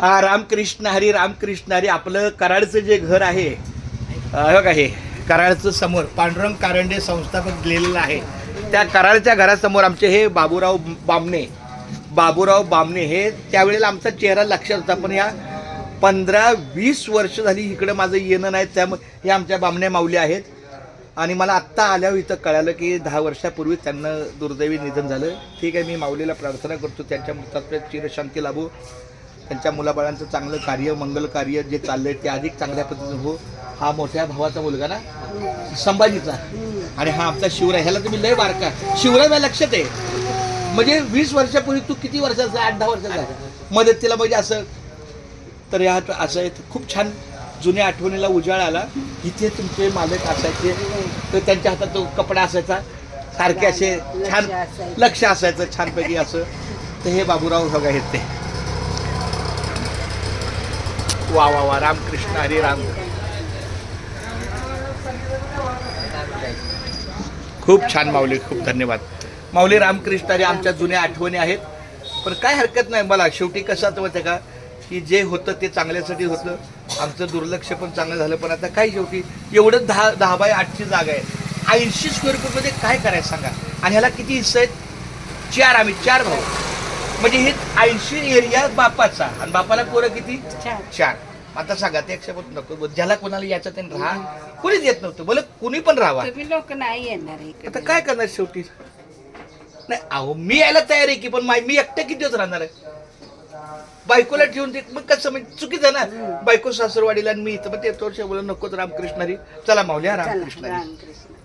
हा रामकृष्ण हरी रामकृष्ण हरी. आपलं कराडचं जे घर आहे अं, बघा हे कराडचं समोर पांडुरंग कारंडे संस्थापक लिहिलेलं आहे. त्या कराडच्या घरासमोर आमचे हे बाबूराव बामणे बाबूराव बामणे हे त्यावेळेला आमचा चेहरा लक्षात होता पण या पंधरा वीस वर्ष झाली इकडं माझं येणं नाही त्यामुळे हे आमच्या बामण्या माऊली आहेत. आणि मला आत्ता आल्यावर इथं कळालं की दहा वर्षापूर्वी त्यांना दुर्दैवी निधन झालं. ठीक आहे मी माऊलीला प्रार्थना करतो त्यांच्या मृतात्म्यात चिरशांती लाभू. त्यांच्या मुलाबाळांचं चांगलं कार्य मंगल कार्य जे चाललंय ते अधिक चांगल्या पद्धतीनं हो. हा मोठ्या भावाचा मुलगा ना? संभाजीचा. आणि हा आमचा शिवराय. ह्याला तुम्ही लय बारका. शिवराय माझ्या लक्षात आहे. म्हणजे वीस वर्षापूर्वी तू किती वर्षाचा आठ दहा वर्षाचा मदत मदतीला म्हणजे असं तर या असं आहे खूप छान जुन्या आठवणीला उजाळ आला. इथे तुमचे मालक असायचे तर त्यांच्या हातात तो कपडा असायचा. सारखे असे छान लक्ष असायचं. छानपैकी असं. तर हे बाबूराव बघा आहेत ते. वा वा वा. रामकृष्ण हरी राम. खूप छान माऊली. खूप धन्यवाद. माऊली रामकृष्ण हरी आमच्या जुन्या आठवणी आहेत. पण काय हरकत नाही. मला शेवटी कसं आता माहिती का की जे होतं ते चांगल्यासाठी होतं. आमचं दुर्लक्ष पण चांगलं झालं. पण आता काय शेवटी? एवढं दहा दहा बाय आठची जागा आहे. ऐंशी स्क्वेअर फूटमध्ये काय करायचं सांगा? आणि ह्याला किती हिस्से आहेत? चार आम्ही चार भाऊ. म्हणजे हे ऐंशी एरिया बापाचा. आणि बापाला पोरं किती? चार. आता सांगा ते एक्सेप्ट नको. ज्याला कोणाला याच्यात राहा. कोणीच येत नव्हतं. बोल कुणी पण तुम्ही लोक नाही येणार. आता काय करणार शेवटी? नाही अहो मी यायला तयार आहे की पण मी एकटं किती दिवस राहणार आहे? बायकोला ठेवून ते मग कसं? म्हणजे चुकीचं ना? बायको सासरवाडीला आणि मी इथं. मग ते तो बोल नको रामकृष्ण हरी चला माऊली हा